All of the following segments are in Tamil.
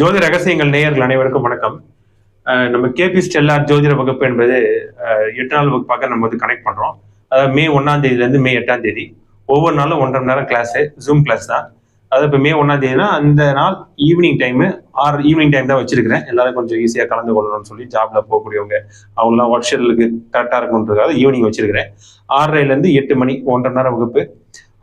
ஜோதி ரகசியங்கள் நேயர்கள் அனைவருக்கும் வணக்கம். நம்ம கேபி ஸ்டெல்லார் ஜோதிட வகுப்பு என்பது எட்டு நாள் வகுப்பாக நம்ம வந்து கனெக்ட் பண்றோம். அதாவது மே ஒன்னாம் தேதியிலேருந்து மே எட்டாம் தேதி. ஒவ்வொரு நாளும் ஒன்றரை மணி நேரம் கிளாஸு ஜூம் கிளாஸ் தான். அதாவது இப்போ மே ஒன்றாம் தேதினா அந்த நாள் ஈவினிங் டைமு ஆறு ஈவினிங் டைம் தான் வச்சிருக்கிறேன். எல்லாரும் கொஞ்சம் ஈஸியாக கலந்து கொள்ளணும்னு சொல்லி ஜாப்ல போகக்கூடியவங்க அவங்களாம் ஒர்க் ஷெட்லுக்கு கரெக்டாக இருக்கணுன்றதுக்காக ஈவினிங் வச்சிருக்கிறேன். ஆறரைலேருந்து எட்டு மணி ஒன்றரை நேரம் வகுப்பு.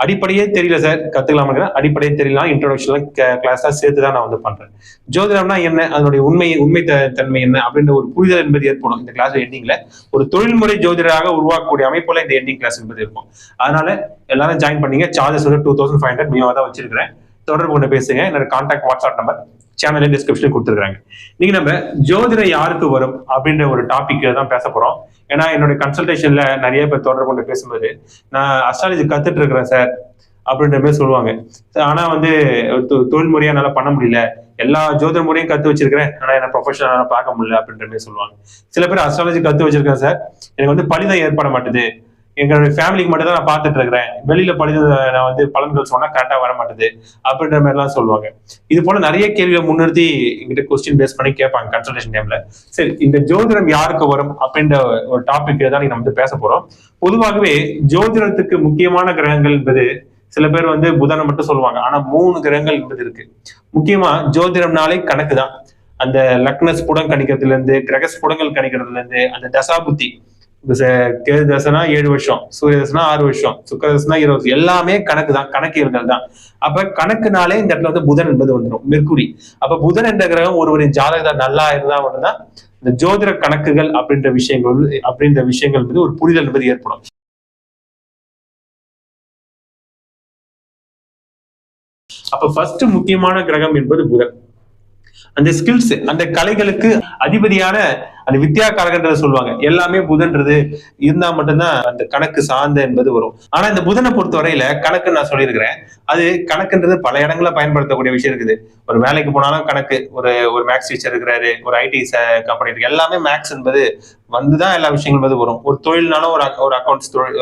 அடிப்படையே தெரியல சார் கத்துக்கலாமா அடிப்படையே தெரியலாம் இன்ட்ரோடக்ஷன்லாம் கிளாஸா சேர்த்து தான் நான் வந்து பண்றேன். ஜோதிடம்னா என்ன? அதனுடைய உண்மை உண்மை த- தன்மை என்ன? அப்படின்ற ஒரு புரிதல் என்பது ஏற்படும் இந்த கிளாஸ் எண்டிங்ல ஒரு தொழில்முறை ஜோதிடராக உருவாக்கக்கூடிய அமைப்புல இந்த எண்டிங் கிளாஸ் என்பது இருக்கும். அதனால எல்லாரும் ஜாயின் பண்ணீங்க. சார்ஜஸ் வந்து two thousand five hundred minimum தான் வச்சிருக்கிறேன். தொடர்பு கொண்டு பேசுங்க. என்னோட contact WhatsApp number channel description கொடுத்துருக்காங்க இன்னைக்கு நம்ம ஜோதிடம் யாருக்கு வரும் அப்படின்ற ஒரு டாபிக் தான் பேச போறோம். ஏன்னா என்னுடைய கன்சல்டேஷன்ல நிறைய பேர் தொடர்பு கொண்டு பேசும்போது நான் அஸ்ட்ராலஜி கத்துட்டு இருக்கிறேன் சார் அப்படின்ற மாதிரி சொல்லுவாங்க. ஆனா வந்து தொ- தொழில் முறையா என்னால பண்ண முடியல. எல்லா ஜோதிட முறையும் கத்து வச்சிருக்கிறேன். ஆனா என்ன ப்ரொஃபஷனலா பார்க்க முடியல அப்படின்ற மாதிரி சொல்லுவாங்க. சில பேர் அஸ்ட்ராலஜி கத்து வச்சிருக்கேன் சார் எனக்கு வந்து பலிதம் ஏற்பட மாட்டுது. எங்களுடைய ஃபேமிலிக்கு மட்டும் தான் நான் பார்த்துட்டு இருக்கிறேன். வெளியில பலிதம் நான் வந்து பலன்கள் சொன்னா கரெக்டா வர மாட்டேது அப்படின்ற மாதிரி எல்லாம் சொல்லுவாங்க. இது போல நிறைய கேள்வியை முன்னிறுத்தி எங்கிட்ட கொஸ்டின் பேஸ் பண்ணி கேட்பாங்க கன்சல்டேஷன் டைம்ல சரி இந்த ஜோதிடம் யாருக்கு வரும் அப்படின்ற ஒரு டாபிக் தான் நம்ம வந்து பேச போறோம். பொதுவாகவே ஜோதிடத்துக்கு முக்கியமான கிரகங்கள் என்பது சில பேர் வந்து புதனை மட்டும் சொல்லுவாங்க ஆனா மூணு கிரகங்கள் என்பது இருக்கு. முக்கியமா ஜோதிடம்னாலே கணக்கு தான் அந்த லக்னஸ் புடம் கணிக்கிறதுல இருந்து கிரக ஸ்புடங்கள் கணிக்கிறதுல இருந்து அந்த தசாபுத்தி கேது தசனா ஏழு வருஷம் சூரிய தசனா ஆறு வருஷம் சுக்கர தசனா இருபது வருஷம். எல்லாமே கணக்கு தான் கணக்கியல்கள் தான். அப்ப கணக்குனாலே இந்த இடத்துல வந்து புதன் என்பது வந்துடும் மெர்க்குரி அப்ப புதன் என்ற கிரகம் ஒருவரின் ஜாதகம் நல்லா இருந்தா மட்டும்தான் இந்த ஜோதிட கணக்குகள் அப்படின்ற விஷயங்கள் அப்படின்ற விஷயங்கள் வந்து ஒரு புரிதல் என்பது ஏற்படும். அப்ப ஃபர்ஸ்ட் முக்கியமான கிரகம் என்பது புதன். அந்த ஸ்கில்ஸ் அந்த கலைகளுக்கு அதிபதியான அந்த வித்யா வித்யாகாரகன்றத சொல்லுவாங்க எல்லாமே புதன்றது இருந்தா மட்டும்தான் அந்த கணக்கு சார்ந்த என்பது வரும். ஆனா இந்த புதனை பொறுத்த வரையில கணக்கு நான் சொல்லியிருக்கிறேன். அது கணக்குன்றது பல இடங்களில் பயன்படுத்தக்கூடிய விஷயம் இருக்குது. ஒரு வேலைக்கு போனாலும் கணக்கு ஒரு ஒரு மேக்ஸ் டீச்சர் இருக்கிறாரு ஒரு ஐடி கம்பெனி இருக்கு. எல்லாமே மேக்ஸ் என்பது வந்துதான் எல்லா விஷயங்களும் வந்து வரும். ஒரு தொழில்னாலும் ஒரு ஒரு அக்கௌண்ட்ஸ் தொழில்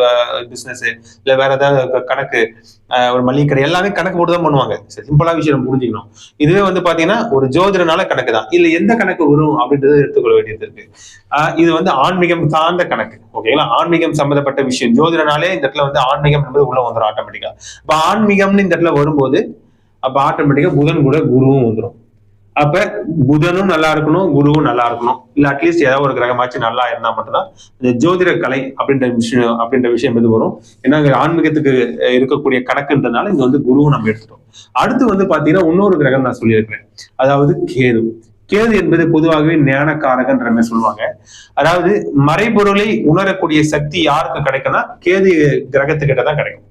பிசினஸ் இல்ல வேற ஏதாவது கணக்கு ஒரு மளிகை கடை எல்லாமே கணக்கு போட்டு தான் பண்ணுவாங்க. சிம்பிளா விஷயம் நம்ம புரிஞ்சுக்கணும். இதுவே வந்து பாத்தீங்கன்னா ஒரு ஜோதிடனால கணக்கு தான். இல்ல எந்த கணக்கு வரும் அப்படின்றத எடுத்துக்கொள்ள வேண்டியது இருக்கு. இது வந்து ஆன்மீகம் சார்ந்த கணக்கு. ஓகேங்களா ஆன்மீகம் சம்பந்தப்பட்ட விஷயம். ஜோதிடனாலே இந்த இடத்துல வந்து ஆன்மீகம் என்பது உள்ள வந்துடும் ஆட்டோமேட்டிக்கா அப்ப ஆன்மீகம்னு இந்த இடத்துல வரும்போது அப்ப ஆட்டோமேட்டிக்கா புதன் கூட குருவும் வந்துடும் அப்ப புதனும் நல்லா இருக்கணும் குருவும் நல்லா இருக்கணும். இல்ல அட்லீஸ்ட் ஏதாவது ஒரு கிரகமாச்சும் நல்லா இருந்தா மட்டும்தான் இந்த ஜோதிட கலை அப்படின்ற விஷயம் அப்படின்ற விஷயம் எது வரும். ஏன்னா ஆன்மீகத்துக்கு இருக்கக்கூடிய கணக்குன்றதுனால இங்க வந்து குருவும் நம்ம எடுத்துட்டோம். அடுத்து வந்து பாத்தீங்கன்னா இன்னொரு கிரகம் நான் சொல்லியிருக்கிறேன். அதாவது கேது. கேது என்பது பொதுவாகவே ஞானக்காரகன்ற மாதிரி சொல்லுவாங்க. அதாவது மறைபொருளை உணரக்கூடிய சக்தி யாருக்கு கிடைக்கும்னா கேது கிரகத்துக்கிட்ட தான் கிடைக்கும்.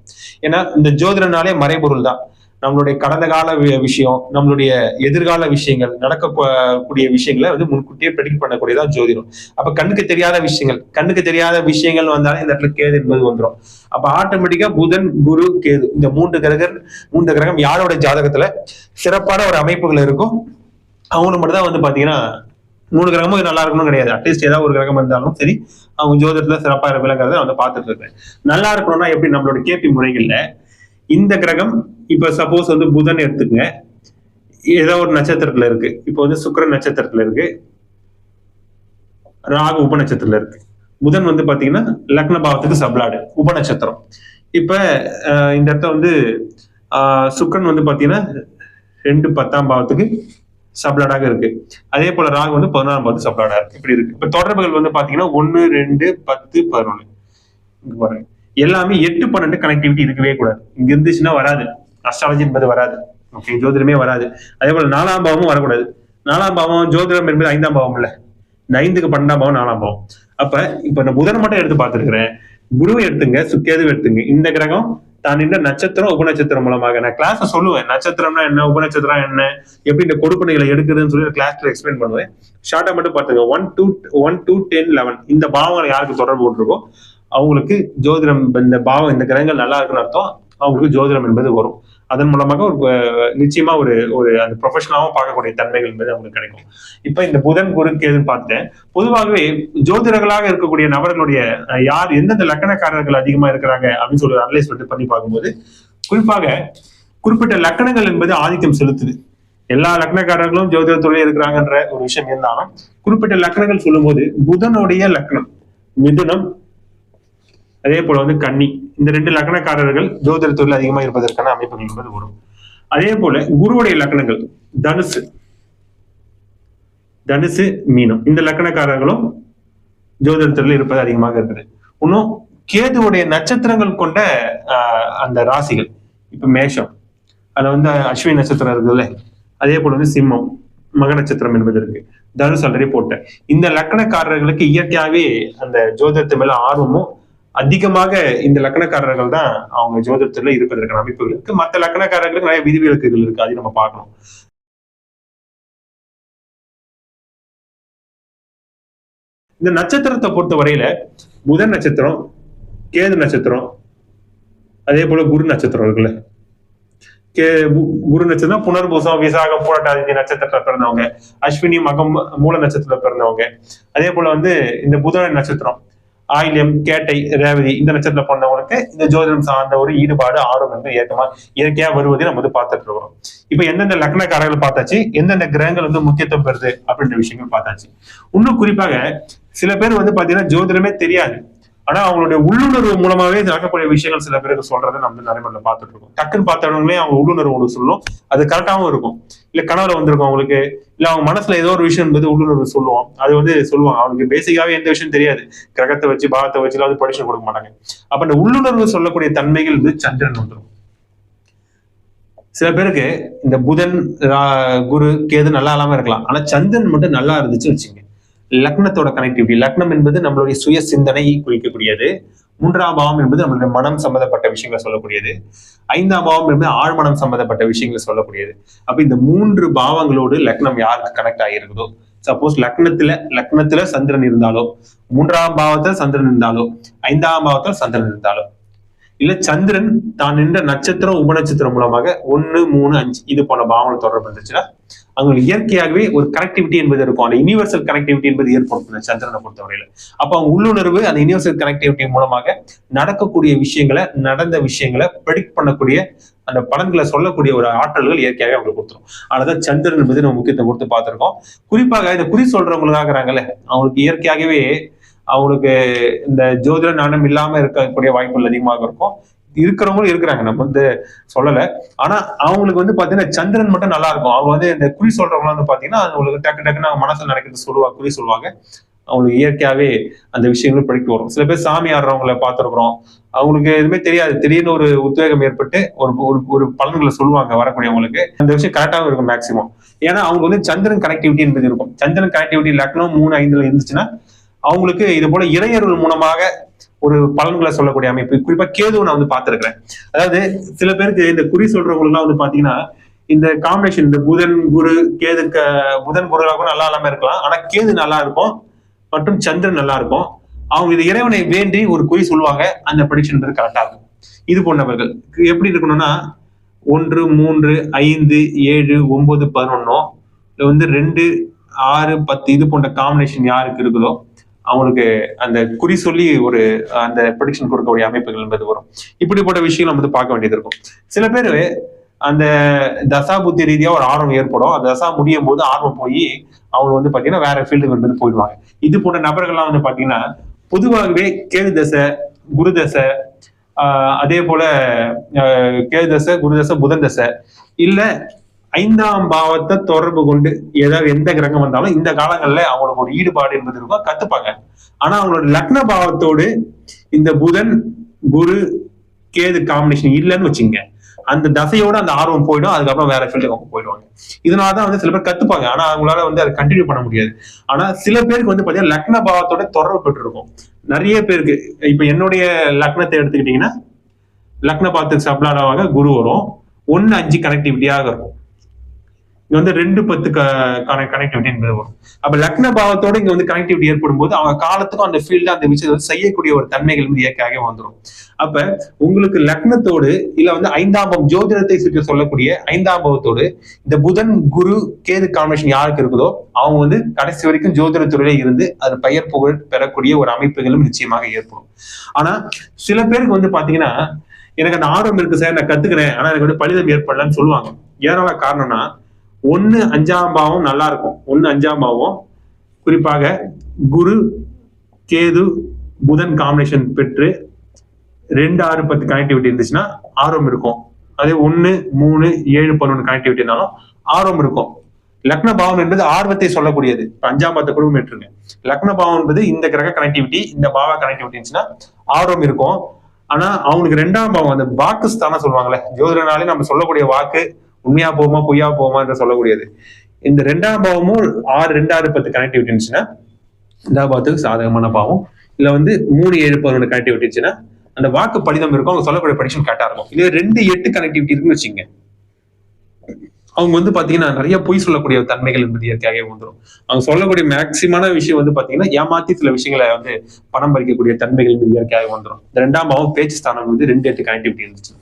ஏன்னா இந்த ஜோதிடனாலே மறைபொருள் தான். நம்மளுடைய கடந்த கால விஷயம் நம்மளுடைய எதிர்கால விஷயங்கள் நடக்கக்கூடிய விஷயங்களை வந்து முன்கூட்டியே ப்ரெடிக்ட் பண்ணக்கூடியதான் ஜோதிடம். அப்ப கண்ணுக்கு தெரியாத விஷயங்கள் கண்ணுக்கு தெரியாத விஷயங்கள் வந்தாலே இந்த இடத்துல கேது என்பது வந்துடும் அப்ப ஆட்டோமேட்டிக்கா புதன் குரு கேது இந்த மூன்று கிரகம் மூன்று கிரகம் யாரோட ஜாதகத்துல? சிறப்பான ஒரு அமைப்புகள் இருக்கும். அவங்களுக்கு மட்டும் தான் வந்து பாத்தீங்கன்னா மூணு கிரகமும் நல்லா இருக்கணும் கிடையாது. அட்லீஸ்ட் ஏதாவது ஒரு கிரகம் இருந்தாலும் சரி அவங்க ஜோதிடத்துல சிறப்பாக விளங்குறத நான் வந்து பார்த்துட்டு இருக்கேன். நல்லா இருக்கணும்னா எப்படி? நம்மளோட கேபி முறைகள்ல இந்த கிரகம் இப்ப சப்போஸ் வந்து புதன் எடுத்துக்கங்க. ஏதோ ஒரு நட்சத்திரத்துல இருக்கு. இப்போ வந்து சுக்கிரன் நட்சத்திரத்துல இருக்கு. ராகு உப நட்சத்திரத்துல இருக்கு. புதன் வந்து பாத்தீங்கன்னா லக்ன பாவத்துக்கு சப்லாடு உப நட்சத்திரம். இப்ப இந்த இடத்த வந்து சுக்கரன் சுக்கிரன் வந்து பாத்தீங்கன்னா ரெண்டு பத்தாம் பாவத்துக்கு சப்ளாடாக இருக்கு. அதே போல ராகு வந்து பதினாறாம் பாவத்து சப்ளாடா இருக்கு. இப்படி இருக்கு. இப்ப தொடர்புகள் வந்து பாத்தீங்கன்னா ஒன்னு ரெண்டு பத்து பதினொன்னு. எல்லாமே எட்டு பன்னெண்டு கனெக்டிவிட்டி இருக்கவே கூடாது. இங்க இருந்துச்சுன்னா வராது. அஸ்ட்ராலஜி என்பது வராது. ஓகே ஜோதிடமே வராது. அதே போல நாலாம் பாவமும் வரக்கூடாது. நாலாம் பாவம் ஜோதிடம் என்பது ஐந்தாம் பாவம் இல்ல. ஐந்துக்கு பன்னெண்டாம் பாவம் நாலாம் பாவம். அப்ப இப்ப நான் புதன் மட்டும் எடுத்து பார்த்திருக்கிறேன். குருவை எடுத்துங்க சுக்கேது எடுத்துங்க. இந்த கிரகம் தான் இந்த நட்சத்திரம் உபநட்சத்திரம் மூலமாக. நான் கிளாஸ் சொல்லுவேன். நட்சத்திரம்னா என்ன? உபநட்சத்திரம் என்ன? எப்படி இந்த கொடுப்பனைகளை எடுக்குதுன்னு சொல்லி கிளாஸ்ல எக்ஸ்பிளைன் பண்ணுவேன். ஷார்ட்டா மட்டும் பாத்துங்க one two one two ten eleven இந்த பாவங்களை யாருக்கு தொடர்பு போட்டிருக்கோ அவங்களுக்கு ஜோதிடம் இந்த பாவம் இந்த கிரகங்கள் நல்லா இருக்குன்னு அர்த்தம். அவங்களுக்கு ஜோதிடம் என்பது வரும். அதன் மூலமாக ஒரு நிச்சயமா ஒரு ஒரு அந்த ப்ரொஃபஷனலாவும் பார்க்கக்கூடிய தன்மைகள் என்பது அவங்களுக்கு கிடைக்கும். இப்போ இந்த புதன் குரு கேதுன்னு பார்த்துட்டேன் பொதுவாகவே ஜோதிடர்களாக இருக்கக்கூடிய நபர்களுடைய யார் எந்தெந்த லக்கணக்காரர்கள் அதிகமா இருக்கிறாங்க அப்படின்னு சொல்லி அனலைஸ் பண்ணி பண்ணி பார்க்கும்போது குறிப்பாக குறிப்பிட்ட லக்கணங்கள் என்பது ஆதிக்கம் செலுத்துது. எல்லா லக்னக்காரர்களும் ஜோதிடத்துறையில இருக்கிறாங்கன்ற ஒரு விஷயம் இருந்தாலும் குறிப்பிட்ட லக்னங்கள் சொல்லும்போது புதனுடைய லக்னம் மிதுனம் அதே போல வந்து கன்னி. இந்த ரெண்டு லக்னக்காரர்கள் ஜோதிடத்துறையில் அதிகமாக இருப்பதற்கான அமைப்புகள் என்பது வரும். அதே போல குருவுடைய லக்னங்கள் தனுசு. தனுசு மீனம். இந்த லக்னக்காரர்களும் ஜோதிடத்துல இருப்பது அதிகமாக இருக்குது இன்னும் கேதுவுடைய நட்சத்திரங்கள் கொண்ட அந்த ராசிகள் இப்ப மேஷம். அதுல வந்து அஸ்வினி நட்சத்திரம் இருக்குல்ல அதே போல வந்து சிம்மம் மக நட்சத்திரம் என்பது இருக்கு. தனுஷ் ஆல்ரெடி போட்டேன் இந்த லக்கணக்காரர்களுக்கு இயற்கையாவே அந்த ஜோதிடத்து மேல ஆர்வமும் அதிகமாக இந்த லக்கணக்காரர்கள் தான் அவங்க ஜோதிடத்துல இருப்பதற்கான அமைப்புகள் இருக்கு. மற்ற லக்கணக்காரர்களுக்கு நிறைய விதிவிலக்குகள் இருக்கு. அதையும் நம்ம பார்க்கணும். இந்த நட்சத்திரத்தை பொறுத்த வரையில புதன் நட்சத்திரம் கேது நட்சத்திரம் அதே போல குரு நட்சத்திரம் இருக்குல்ல. கே கு- குரு நட்சத்திரம் புனர்பூசம் விசாகம் பூரட்டாதி நட்சத்திரத்துல பிறந்தவங்க. அஸ்வினி மகம் மூல நட்சத்திரத்துல பிறந்தவங்க. அதே போல வந்து இந்த புதன நட்சத்திரம். ஆயில்யம் கேட்டை ரேவதி இந்த நட்சத்திரம் பிறந்தவங்களுக்கு இந்த ஜோதிடம் சார்ந்த ஒரு ஈடுபாடு ஆர்வம் வந்து ஏற்கமா இயற்கையா வருவதை நம்ம வந்து பார்த்துட்டு இருக்கோம் இப்ப எந்தெந்த லக்னக்காரர்கள் பார்த்தாச்சு எந்தெந்த கிரகங்கள் வந்து முக்கியத்துவம் பெறுது அப்படின்ற விஷயங்கள் பார்த்தாச்சு. இன்னும் குறிப்பாக சில பேர் வந்து பாத்தீங்கன்னா ஜோதிடமே தெரியாது. ஆனா அவங்களுடைய உள்ளுணர்வு மூலமாவே நடக்கக்கூடிய விஷயங்கள் சில பேருக்கு சொல்றதை நம்ம நடைமுறையில பார்த்துட்டு இருக்கோம் டக்குன்னு பார்த்தவங்களே அவங்க உள்ளுணர்வு ஒன்று சொல்லும். அது கரெக்டாகவும் இருக்கும். இல்ல கனவுல வந்திருக்கும் அவங்களுக்கு. இல்ல அவங்க மனசுல ஏதோ ஒரு விஷயம் என்பது உள்ளுணர்வு சொல்லுவோம் அது வந்து சொல்லுவாங்க அவங்களுக்கு பேசிக்காவே எந்த விஷயம் தெரியாது. கிரகத்தை வச்சு பாகத்தை வச்சு அது படிச்சு கொடுக்க மாட்டாங்க. அப்ப இந்த உள்ளுணர்வு சொல்லக்கூடிய தன்மைகள் வந்து சந்திரன் வந்துடும் சில பேருக்கு இந்த புதன் குரு கேது நல்லா இல்லாம இருக்கலாம். ஆனா சந்திரன் மட்டும் நல்லா இருந்துச்சு வச்சுங்க லக்னத்தோட கனெக்டிவிட்டி லக்னம் என்பது நம்மளுடைய சுய சிந்தனையை குறிக்கக்கூடியது. மூன்றாம் பாவம் என்பது நம்மளுடைய மனம் சம்பந்தப்பட்ட விஷயங்களை சொல்லக்கூடியது. ஐந்தாம் பாவம் என்பது ஆழ்மனம் சம்பந்தப்பட்ட விஷயங்களை சொல்லக்கூடியது. அப்ப இந்த மூன்று பாவங்களோடு லக்னம் யாருக்கு கனெக்ட் ஆகியிருக்குதோ? சப்போஸ் லக்னத்துல லக்னத்துல சந்திரன் இருந்தாலோ மூன்றாம் பாவத்துல சந்திரன் இருந்தாலோ ஐந்தாம் பாவத்துல சந்திரன் இருந்தாலோ. இல்ல சந்திரன் தான் நின்ற நட்சத்திரம் உபநட்சத்திரம் மூலமாக ஒன்னு மூணு அஞ்சு இது போன பாவங்கள் தொடர்பு இருந்துச்சுன்னா அவங்களுக்கு இயற்கையாகவே ஒரு கனெக்டிவிட்டி என்பது இருக்கும். அந்த யூனிவர்சல் கனெக்டிவிட்டி என்பது ஏற்படும் இந்த சந்திரனை பொறுத்தவரையில. அப்ப அவங்க உள்ளுணர்வு அந்த யூனிவர்சல் கனெக்டிவிட்டி மூலமாக நடக்கக்கூடிய விஷயங்களை நடந்த விஷயங்களை ப்ரெடிக்ட் பண்ணக்கூடிய அந்த பலன்களை சொல்லக்கூடிய ஒரு ஆற்றல்கள் இயற்கையாகவே அவங்களுக்கு கொடுத்துரும். அதனால சந்திரன் என்பது நம்ம முக்கியத்துவம் கொடுத்து பார்த்திருக்கோம். குறிப்பாக இந்த குறி சொல்றவங்களுக்காகிறாங்கல்ல அவங்களுக்கு இயற்கையாகவே அவங்களுக்கு இந்த ஜோதிட ஞானம் இல்லாம இருக்கக்கூடிய வாய்ப்புகள் அதிகமாக இருக்கும். இருக்கிறவங்களும் இருக்கிறாங்க. நம்ம வந்து சொல்லல. ஆனா அவங்களுக்கு வந்து பாத்தீங்கன்னா சந்திரன் மட்டும் நல்லா இருக்கும். அவங்க வந்து இந்த குறி சொல்றவங்க வந்து பாத்தீங்கன்னா அவங்களுக்கு டக்கு டக்குன்னு அவங்க மனசுல நடக்கிறது சொல்லுவாங்க குறி சொல்லுவாங்க. அவங்களுக்கு இயற்கையாவே அந்த விஷயங்களும் படிக்க வரும். சில பேர் சாமி ஆடுறவங்கள பார்த்துருக்குறோம். அவங்களுக்கு எதுவுமே தெரியாது. திடீர்னு ஒரு உத்வேகம் ஏற்பட்டு ஒரு ஒரு ஒரு பலன்களை சொல்லுவாங்க வரக்கூடியவங்களுக்கு. அந்த விஷயம் கரெக்டாகவும் இருக்கும் மேக்சிமம் ஏன்னா அவங்க வந்து சந்திரன் கனெக்டிவிட்டி என்பது இருக்கும். சந்திரன் கனெக்டிவிட்டி லக்னம் மூணு ஐந்துல இருந்துச்சுன்னா அவங்களுக்கு இது போல இறையர்கள் மூலமாக ஒரு பலன்களை சொல்லக்கூடிய அமைப்பு. குறிப்பா கேதுவை நான் வந்து பார்த்திருக்கிறேன். அதாவது சில பேருக்கு இந்த குறி சொல்றவங்களுக்குலாம் வந்து பாத்தீங்கன்னா இந்த காம்பினேஷன் இந்த புதன் குரு கேது புதன் குரு கூட நல்லா இல்லாம இருக்கலாம். ஆனா கேது நல்லா இருக்கும் மற்றும் சந்திரன் நல்லா இருக்கும். அவங்க இது இறைவனை வேண்டி ஒரு குறி சொல்லுவாங்க. அந்த ப்ரடிக்ஷன் கரெக்டா இருக்கும். இது போன்றவர்கள். எப்படி இருக்கணும்னா ஒன்று மூன்று ஐந்து ஏழு ஒன்பது பதினொன்னோ இல்லை வந்து ரெண்டு ஆறு பத்து இது போன்ற காம்பினேஷன் யாருக்கு இருக்குதோ அவங்களுக்கு அந்த குறி சொல்லி ஒரு அந்த ப்ரொடிக்ஷன் கொடுக்கக்கூடிய அமைப்புகள் என்பது வரும். இப்படிப்பட்ட விஷயங்கள் நம்ம வந்து பார்க்க வேண்டியது இருக்கும். சில பேர் அந்த தசா புத்தி ரீதியா ஒரு ஆர்வம் ஏற்படும். அந்த தசா முடியும் போது ஆர்வம் போய் அவங்க வந்து பாத்தீங்கன்னா வேற ஃபீல்டுக்கு வந்து போயிடுவாங்க. இது போன்ற நபர்கள்லாம் வந்து பாத்தீங்கன்னா பொதுவாகவே கேது தசை குரு தசை ஆஹ் அதே போல கேது தசை குரு தசை புதன் தசை இல்ல ஐந்தாம் பாவத்தை தொடர்பு கொண்டு ஏதாவது எந்த கிரகம் வந்தாலும் இந்த காலங்கள்ல அவங்களுக்கு ஒரு ஈடுபாடு என்பது இருக்கும். கத்துப்பாங்க. ஆனா அவங்களோட லக்ன பாவத்தோடு இந்த புதன் குரு கேது காம்பினேஷன் இல்லைன்னு வச்சுங்க. அந்த தசையோட அந்த ஆர்வம் போயிடும். அதுக்கப்புறம் வேற ஃபீல்டுக்கு அவங்க போயிடுவாங்க. இதனாலதான் வந்து சில பேர் கத்துப்பாங்க. ஆனா அவங்களால வந்து அதை கண்டினியூ பண்ண முடியாது. ஆனா சில பேருக்கு வந்து பாத்தீங்கன்னா லக்ன பாவத்தோட தொடர்பு பெற்றிருக்கும். நிறைய பேருக்கு இப்ப என்னுடைய லக்னத்தை எடுத்துக்கிட்டீங்கன்னா லக்ன பாவத்துக்கு சப்ளாடாவாக குரு வரும். ஒன்னு அஞ்சு கனெக்டிவிட்டியாக இருக்கும். இங்க வந்து ரெண்டு பத்து கனெக்டிவிட்டி என்பது வரும். அப்ப லக்ன பாவத்தோட இங்க வந்து கனெக்டிவிட்டி ஏற்படும் போது அவங்க காலத்துக்கும் அந்த ஃபீல்டு அந்த விஷயத்தை வந்து செய்யக்கூடிய ஒரு தன்மைகள் வந்து இயற்கையாக வந்துடும் அப்ப உங்களுக்கு லக்னத்தோடு இல்ல வந்து ஐந்தாம் ஜோதிடத்தை சுற்றி சொல்லக்கூடிய ஐந்தாம் பாவத்தோடு இந்த புதன் குரு கேது காம்பினேஷன் யாருக்கு இருக்குதோ அவங்க வந்து கடைசி வரைக்கும் ஜோதிடத்துறையில இருந்து அது பெயர் புகழ் பெறக்கூடிய ஒரு அமைப்புகளும் நிச்சயமாக ஏற்படும். ஆனா சில பேருக்கு வந்து பாத்தீங்கன்னா எனக்கு அந்த ஆர்வம் இருக்கு சார் நான் கத்துக்கிறேன் ஆனா எனக்கு வந்து பலிதம் ஏற்படலன்னு சொல்லுவாங்க. ஏனால காரணம்னா ஒன்னு அஞ்சாம் பாவம் நல்லா இருக்கும். ஒன்னு அஞ்சாம் பாவம். குறிப்பாக குரு கேது புதன் காம்பினேஷன் பெற்று ரெண்டு ஆறு பத்து கனெக்டிவிட்டி இருந்துச்சுன்னா ஆர்வம் இருக்கும். அதே ஒன்னு மூணு ஏழு பதினொன்று கனெக்டிவிட்டி இருந்தாலும் ஆர்வம் இருக்கும். லக்ன பாவம் என்பது ஆர்வத்தை சொல்லக்கூடியது. இப்ப அஞ்சாம் பத்து குடும்பம் ஏற்றுங்க லக்ன பாவம் என்பது இந்த கிரக கனெக்டிவிட்டி இந்த பாவ கனெக்டிவிட்டி இருந்துச்சுன்னா ஆர்வம் இருக்கும். ஆனா அவனுக்கு ரெண்டாம் பாவம் அந்த பாக்கஸ் தானே சொல்லுவாங்களே ஜோதிடனாலே நம்ம சொல்லக்கூடிய வாக்கு உண்மையா போமா பொய்யா போகுமா என்று சொல்லக்கூடியது. இந்த ரெண்டாம் பாவமும் ஆறு ரெண்டு ஆறு பத்து கனெக்டிவிட்டி இருந்துச்சுன்னா ரெண்டாம் பாவத்துக்கு சாதகமான பாவம். இல்ல வந்து மூணு ஏழு பதினொன்று கனெக்டிவிட்டி இருந்துச்சுன்னா அந்த வாக்கு படிதம் இருக்கும் அவங்க சொல்லக்கூடிய படிஷன் கரெக்டா இருக்கும். இதே ரெண்டு எட்டு கனெக்டிவிட்டி இருக்குன்னு வச்சுங்க அவங்க வந்து பாத்தீங்கன்னா நிறைய பொய் சொல்லக்கூடிய தன்மைகள் என்பது இயற்கையாகவே வந்துடும். அவங்க சொல்லக்கூடிய மேக்சிமான விஷயம் வந்து பாத்தீங்கன்னா ஏமாத்தி சில விஷயங்களை வந்து பணம் பறிக்கக்கூடிய தன்மைகள் என்பது இயற்கையாக வந்துடும். இந்த ரெண்டாம் பாவம் பேச்சு ஸ்தானம் வந்து ரெண்டு எட்டு கனெக்டிவிட்டி இருந்துச்சு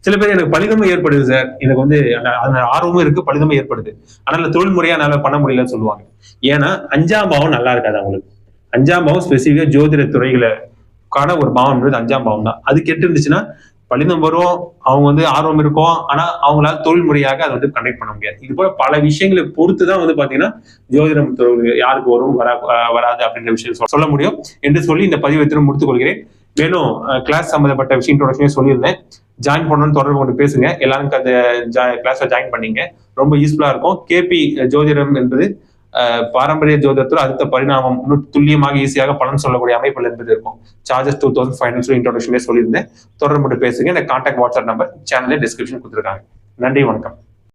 சில பேர் எனக்கு பலிதமும் ஏற்படுது சார். எனக்கு வந்து அந்த- ஆர்வமும் இருக்கு பலிதமும் ஏற்படுது. ஆனா தொழில் முறையா என்னால பண்ண முடியலன்னு சொல்லுவாங்க. ஏன்னா அஞ்சாம் பாவம் நல்லா இருக்காது அவங்களுக்கு. அஞ்சாம் பாவம் ஸ்பெசிஃபிக்கா ஜோதிட துறைகளுக்கான ஒரு பாவம் என்பது அஞ்சாம் பாவம் தான். அது கெட்டு இருந்துச்சுன்னா பலிதம் வரும் அவங்க வந்து ஆர்வம் இருக்கும். ஆனா அவங்களால தொழில் முறையாக அதை வந்து கனெக்ட் பண்ண முடியாது. இது போல பல விஷயங்களை பொறுத்து தான் வந்து பாத்தீங்கன்னா ஜோதிடம் துறை யாருக்கு வரும் வரா வராது அப்படின்ற விஷயம் சொல்ல- சொல்ல முடியும். என்று சொல்லி இந்த பதிவை திரும்ப முடித்துக் கொள்கிறேன். வேணும் கிளாஸ் சம்பந்தப்பட்ட விஷயம் இன்ட்ரோடக்ஷனே சொல்லியிருந்தேன். ஜாயின் பண்ணணும்னு தொடர்பு கொண்டு பேசுங்க. எல்லாரும் அந்த கிளாஸை ஜாயின் பண்ணீங்க. ரொம்ப யூஸ்ஃபுல்லா இருக்கும். கேபி ஜோதிடம் என்பது பாரம்பரிய ஜோதிடத்தில் அடுத்த பரிணாமம் இன்னும் துல்லியமாக ஈஸியாக பலன் சொல்லக்கூடிய அமைப்பில் என்பது இருக்கும். Charges two thousand five hundred இன்ட்ரோடக்ஷனே சொல்லியிருந்தேன். தொடர்பு கொண்டு பேசுங்க. இந்த கான்டாக்ட் வாட்ஸ்அப் நம்பர் சேனல்ல டிஸ்கிரிப்ஷன் கொடுத்துருக்காங்க. நன்றி வணக்கம்.